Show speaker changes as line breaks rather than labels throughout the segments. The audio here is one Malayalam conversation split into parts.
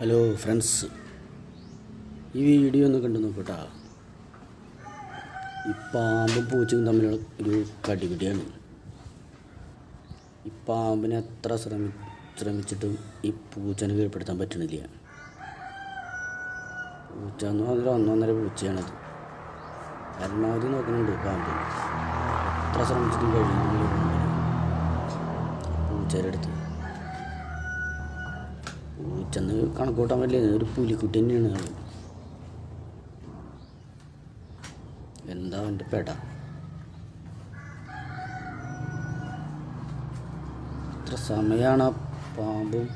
ഹലോ ഫ്രണ്ട്സ് ഈ വീഡിയോ ഒന്ന് കണ്ടു നോക്കട്ടാ. ഈ പാമ്പും പൂച്ചയും തമ്മിലുള്ള ഒരു കടിപിടിയാണ്. ഈ പാമ്പിനെ എത്ര ശ്രമി ശ്രമിച്ചിട്ടും ഈ പൂച്ചനെ കീഴ്പ്പെടുത്താൻ പറ്റണില്ല പൂച്ച എന്ന് പറഞ്ഞാൽ ഒന്നൊന്നര പൂച്ചയാണത്. പരമാവധി നോക്കുന്നുണ്ട് പാമ്പ്. എത്ര ശ്രമിച്ചിട്ടും കഴിയുന്നില്ല പൂച്ചയുടെ അടുത്ത്. പൂച്ചെന്ന് കണക്കൂട്ടാൻ പറ്റില്ല. ഒരു പുലിക്കുട്ടി തന്നെയാണ് ആൾ എന്താ അവന്റെ പെട? ഇത്ര സമയമാണ് ആ പാമ്പും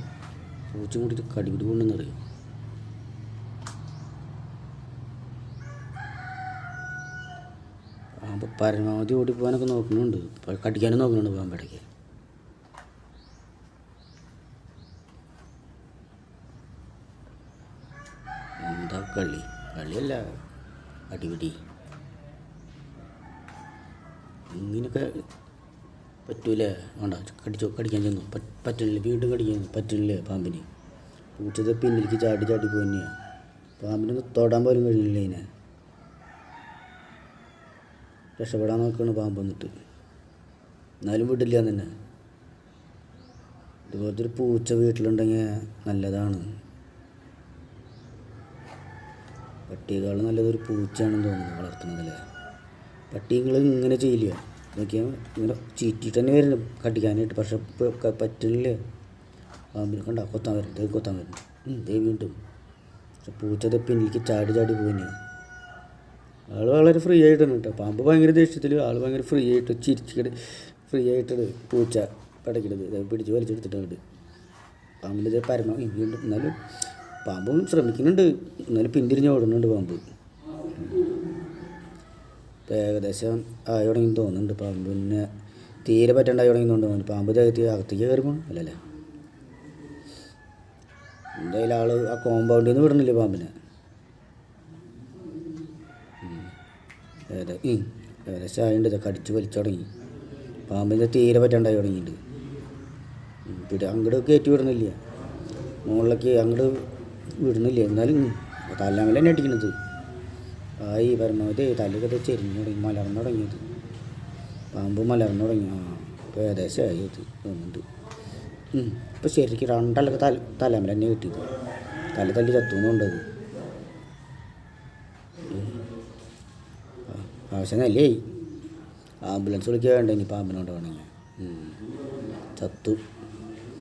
പൂച്ചും കൂടിയിട്ട് കടിപിടി കൊണ്ടുവന്നറിയും പാമ്പ് പരമാവധി ഓടിപ്പോകാനൊക്കെ നോക്കുന്നുണ്ട്. കടിക്കാനും നോക്കുന്നുണ്ട് പാമ്പിടയ്ക്ക് എന്താ കളി? കളിയല്ല. അടിപിടി. ഇങ്ങനെയൊക്കെ പറ്റൂലേ? വേണ്ട കടിച്ചോ കടിക്കാൻ ചെന്നു. പറ്റില്ല വീണ്ടും കടിക്കാൻ പറ്റില്ലേ പാമ്പിന്. പൂച്ചത് പിന്നിലേക്ക് ചാടി ചാടി പോന്നെയാ പാമ്പിനൊന്ന് തൊടാൻ പോലും കഴിയില്ല അതിനെ. രക്ഷപ്പെടാൻ നോക്കുകയാണ് പാമ്പ് വന്നിട്ട്. എന്നാലും വിടില്ല തന്നെ ഇതുപോലത്തെ ഒരു പൂച്ച വീട്ടിലുണ്ടെങ്കിൽ നല്ലതാണ്. പട്ടിയേക്കാൾ നല്ലതൊരു പൂച്ചയാണെന്ന് തോന്നുന്നു വളർത്തുന്നതല്ലേ പട്ടികൾ ഇങ്ങനെ ചെയ്യില്ല? ഇതൊക്കെയാ ഇങ്ങനെ ചീറ്റിട്ട് തന്നെ വരുന്നു കടിക്കാനായിട്ട്. പക്ഷെ പറ്റുന്നില്ലേ പാമ്പിനെ കണ്ട കൊത്താൻ വരും ദൈവം കൊത്താൻ വരും ദൈവം വീണ്ടും. പക്ഷെ പൂച്ച പിന്നിലേക്ക് ചാടി ചാടി പോകുന്നു ആൾ വളരെ ഫ്രീ ആയിട്ടാണ് കേട്ടോ. പാമ്പ് ഭയങ്കര ദേഷ്യത്തിൽ ആൾ ഭയങ്കര ഫ്രീ ആയിട്ട് ചിരിച്ചിട്ട് ഫ്രീ ആയിട്ടത് പൂച്ച പടക്കിടത് പിടിച്ച് വലിച്ചെടുത്തിട്ടുണ്ട് പാമ്പിന്റെ പരമാവധി പരമ വീണ്ടും എന്നാലും പാമ്പും ശ്രമിക്കുന്നുണ്ട്. എന്നാലും പിന്തിരിഞ്ഞ് ഓടുന്നുണ്ട് പാമ്പ്. ഇപ്പം ഏകദേശം ആയി തുടങ്ങി തോന്നുന്നുണ്ട് പാമ്പ്. പിന്നെ തീരെ പറ്റണ്ടായി തുടങ്ങി തോന്നുന്നു പാമ്പ്. ദേഹത്ത് അകത്തേക്ക് കയറുമ്പോൾ അല്ലല്ലേ. എന്തായാലും ആൾ ആ കോമ്പൗണ്ടിൽ നിന്ന് വിടണില്ലേ പാമ്പിനെ? ഉം. ഏകദേശം ആയിട്ട് കടിച്ച് വലിച്ചു തുടങ്ങി. പാമ്പിന്റെ തീരെ പറ്റണ്ടായി തുടങ്ങിയിട്ടുണ്ട് പിന്നെ അങ്ങോട്ട് കയറ്റി വിടണില്ല. മുകളിലേക്ക് അങ്ങോട്ട് വിടുന്നില്ല? എന്നാലും തല്ലാമല്ല തന്നെ അടിക്കണത്. ആയി പരമാവധി തല്ലൊക്കെ ചെരിഞ്ഞു തുടങ്ങി മലർന്നു തുടങ്ങിയത് പാമ്പ് മലർന്നു തുടങ്ങി. ആ ഇപ്പോൾ ആയി അത് തോന്നുന്നുണ്ട്. ഇപ്പോൾ ശരിക്കും രണ്ടല്ലൊക്കെ തല തലാമല തന്നെ കിട്ടിയത്. തല തല്ലി ചത്തുന്നുണ്ടത് ആവശ്യം നല്ലേ ആംബുലൻസ് വിളിക്കാൻ വേണ്ട? ഇനി പാമ്പിനോട് വേണമെങ്കിൽ ചത്തു.